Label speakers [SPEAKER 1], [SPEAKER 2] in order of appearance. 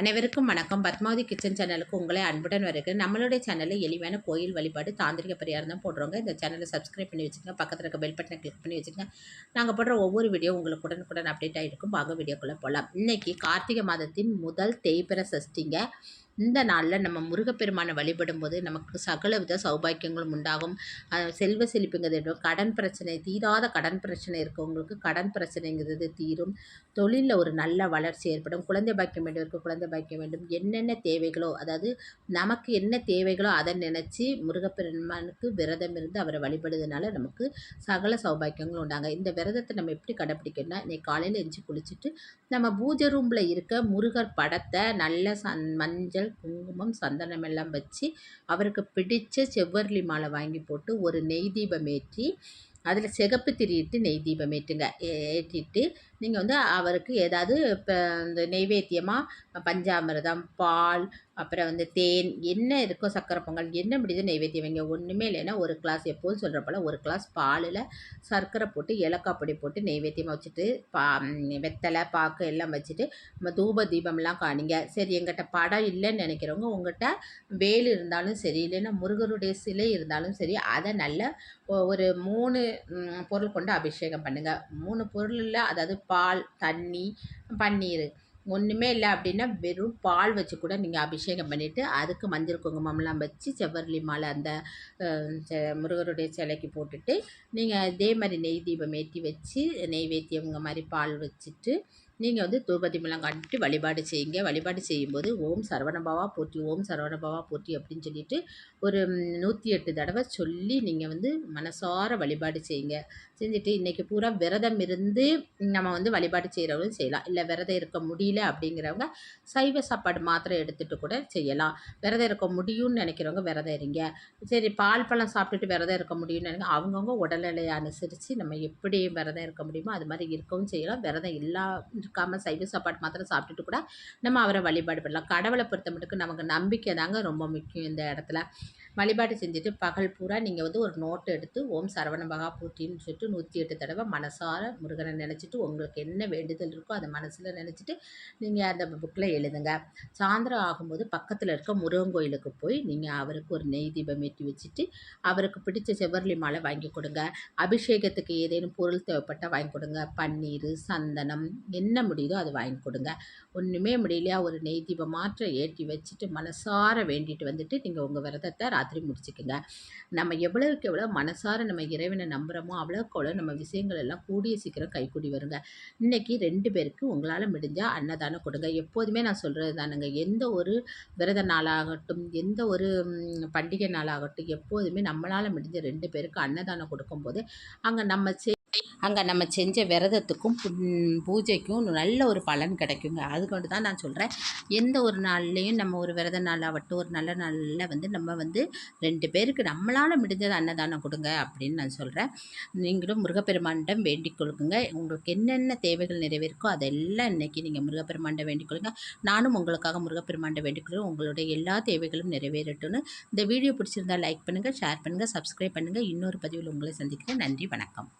[SPEAKER 1] அனைவருக்கும் வணக்கம். பத்மாவதி கிச்சன் சேனலுக்கு உங்களை அன்புடன் வருகிறேன் நம்மளுடைய சேனலில் எளிமையான கோயில் வழிபாடு தாந்திரிக பரிகாரம் தான் போடுறோங்க. இந்த சேனலை சப்ஸ்கிரைப் பண்ணி வச்சுக்கோங்க. பக்கத்தில் இருக்க பெல் பட்டனை கிளிக் பண்ணி வச்சுக்கோங்க. நாங்கள் போடுற ஒவ்வொரு வீடியோ உங்களுக்கு உடனுக்குடன் அப்டேட் ஆகிருக்கும் வாங்க வீடியோக்குள்ளே போகலாம் இன்றைக்கி கார்த்திகை மாதத்தின் முதல் தேய்பிர சஷ்டிங்க. இந்த நாளில் நம்ம முருகப்பெருமானை வழிபடும் போது நமக்கு சகல வித சௌபாக்கியங்களும் உண்டாகும். செல்வ செழிப்புங்கிறது கடன் பிரச்சனை தீராத கடன் பிரச்சனை இருக்கவங்களுக்கு கடன் பிரச்சனைங்கிறது தீரும். தொழிலில் ஒரு நல்ல வளர்ச்சி ஏற்படும். குழந்தை பாக்கியம் வேண்டியவருக்கு குழந்தை பாக்கியம் வேண்டும். என்னென்ன தேவைகளோ அதாவது நமக்கு என்ன தேவைகளோ அதை நினச்சி முருகப்பெருமானுக்கு விரதம் இருந்து அவரை வழிபடுறதுனால நமக்கு சகல சௌபாக்கியங்களும் உண்டாங்க. இந்த விரதத்தை நம்ம எப்படி கடைப்பிடிக்கணும்னா இன்னைக்கு காலையில் எஞ்சி குளிச்சுட்டு நம்ம பூஜை ரூமில் இருக்க முருகர் படத்தை நல்ல சன் மஞ்சள் குங்குமம் சந்தனம் எல்லாம் வச்சு அவருக்கு பிடித்த செவ்வரளி மாலை வாங்கி போட்டு ஒரு நெய் தீபம் ஏற்றி அதில் சிகப்பு திரியிட்டு நெய் தீபம் ஏற்றுங்க. ஏற்றிட்டு நீங்கள் வந்து அவருக்கு ஏதாவது இப்போ இந்த நெய்வேத்தியமாக பஞ்சாமிரதம் பால் அப்புறம் வந்து தேன் என்ன இருக்கோ சக்கரை பொங்கல் என்ன முடியுது நெய்வேத்தியம் வைங்க. ஒன்றுமே இல்லைன்னா ஒரு கிளாஸ் எப்போதும் சொல்கிற போல் ஒரு கிளாஸ் பாலில் சர்க்கரை போட்டு ஏலக்காய் பொடி போட்டு நெய்வேத்தியமாக வச்சுட்டு பா வெத்தலை பாக்கு எல்லாம் வச்சுட்டு நம்ம தூப தீபம்லாம் காணிங்க. சரி எங்கிட்ட படம் இல்லைன்னு நினைக்கிறவங்க உங்கள்கிட்ட வேல் இருந்தாலும் சரி இல்லைன்னா முருகருடைய சிலை இருந்தாலும் சரி அதை நல்ல ஒரு மூணு பொருள் கொண்டு அபிஷேகம் பண்ணுங்கள் மூணு பொருளில் அதாவது பால் தண்ணி பன்னீர். ஒன்றுமே இல்லை அப்படின்னா வெறும் பால் வச்சு கூட நீங்கள் அபிஷேகம் பண்ணிவிட்டு அதுக்கு மஞ்சள் குங்குமம்லாம் வச்சு செவ்வரளி மாலை அந்த முருகருடைய சிலைக்கு போட்டுட்டு நீங்கள் இதே மாதிரி நெய் தீபம் ஏற்றி வச்சு நெய்வேத்தியவங்க மாதிரி பால் வச்சுட்டு நீங்கள் வந்து தூபதீபம்லாம் காட்டிட்டு வழிபாடு செய்யுங்க. வழிபாடு செய்யும்போது ஓம் சரவணபாவா போற்றி ஓம் சரவணபாவா போற்றி அப்படின்னு சொல்லிட்டு ஒரு நூற்றி எட்டு தடவை சொல்லி நீங்கள் வந்து மனசார வழிபாடு செய்யுங்க. செஞ்சுட்டு இன்றைக்கி பூரா விரதம் இருந்து நம்ம வந்து வழிபாடு செய்கிறவங்களும் செய்யலாம். இல்லை விரதம் இருக்க முடியல அப்படிங்கிறவங்க சைவ சாப்பாடு மாத்திரை எடுத்துகிட்டு கூட செய்யலாம். விரதம் இருக்க முடியும்னு நினைக்கிறவங்க விரதம் இருங்க. சரி பால் பழம் சாப்பிட்டுட்டு விரதம் இருக்க முடியும்னு நினைக்க அவங்கவுங்க உடல்நிலையை அனுசரித்து நம்ம எப்படி விரதம் இருக்க முடியுமோ அது மாதிரி இருக்கவும் செய்யலாம். விரதம் இல்லா இருக்காமல் சைவ சாப்பாடு மாத்திரம் சாப்பிட்டுட்டு கூட நம்ம அவரை வழிபாடு பண்ணலாம். கடவுளை பொறுத்த மட்டுக்கு நமக்கு நம்பிக்கை தாங்க ரொம்ப முக்கியம் இந்த இடத்துல. வழிபாடு செஞ்சுட்டு பகல் பூரா நீங்கள் வந்து ஒரு நோட்டு எடுத்து ஓம் சரவண மகா பூட்டின்னு சொல்லிட்டு நூற்றி எட்டு தடவை மனசார முருகனை நினச்சிட்டு உங்களுக்கு என்ன வேண்டுதல் இருக்கோ அதை மனசில் நினச்சிட்டு நீங்கள் அந்த புக்கில் எழுதுங்க. சாயந்தரம் ஆகும்போது பக்கத்தில் இருக்க முருகன் கோயிலுக்கு போய் நீங்கள் அவருக்கு ஒரு நெய் தீபம் ஏற்றி வச்சுட்டு அவருக்கு பிடிச்ச செவ்வரளி மாலை வாங்கி கொடுங்க. அபிஷேகத்துக்கு ஏதேனும் பொருள் தேவைப்பட்டால் வாங்கி கொடுங்க. பன்னீர் சந்தனம் என்ன முடியுதோ அதை வாங்கி கொடுங்க. ஒன்றுமே முடியலையா? ஒரு நெய் தீபம் மாற்றம் ஏற்றி வச்சுட்டு மனசார வேண்டிட்டு வந்துட்டு நீங்கள் உங்கள் விரதத்தை ராத்திரி முடிச்சுக்கோங்க. நம்ம எவ்வளோக்கு எவ்வளோ மனசார நம்ம இறைவனை நம்புகிறோமோ அவ்வளோக்கு அவ்வளோ நம்ம விஷயங்கள் எல்லாம் கூடிய சீக்கிரம் கைக்கூடி வருங்க. இன்றைக்கி ரெண்டு பேருக்கு உங்களால் முடிஞ்சால் அன்னதானம் கொடுங்க. எப்போதுமே நான் சொல்கிறது தானுங்க. எந்த ஒரு விரத நாளாகட்டும் எந்த ஒரு பண்டிகை நாளாகட்டும் எப்போதுமே நம்மளால் முடிஞ்ச ரெண்டு பேருக்கு அன்னதானம் கொடுக்கும்போது அங்கே நம்ம அங்கே நம்ம செஞ்ச விரதத்துக்கும் பூஜைக்கும் நல்ல ஒரு பலன் கிடைக்குங்க. அது கொண்டு தான் நான் சொல்கிறேன் எந்த ஒரு நாள்லேயும் நம்ம ஒரு விரத நாள் ஆகட்டும் ஒரு நல்ல நாளில் வந்து நம்ம வந்து ரெண்டு பேருக்கு நம்மளால் முடிஞ்சது அன்னதானம் கொடுங்க அப்படின்னு நான் சொல்கிறேன் நீங்களும் முருகப்பெருமானிடம் வேண்டிக் கொள்ளுங்க. உங்களுக்கு என்னென்ன தேவைகள் நிறைவேற்கோ அதெல்லாம் இன்றைக்கி நீங்கள் முருகப்பெருமாண்டம் வேண்டிக் கொள்ளுங்க. நானும் உங்களுக்காக முருகப்பெருமாண்டம் வேண்டிக் கொள்ளும் உங்களுடைய எல்லா தேவைகளும் நிறைவேறட்டும்னு. இந்த வீடியோ பிடிச்சிருந்தால் லைக் பண்ணுங்கள் ஷேர் பண்ணுங்கள் சப்ஸ்கிரைப் பண்ணுங்கள் இன்னொரு பதிவில் உங்களை சந்திக்கிறேன். நன்றி வணக்கம்.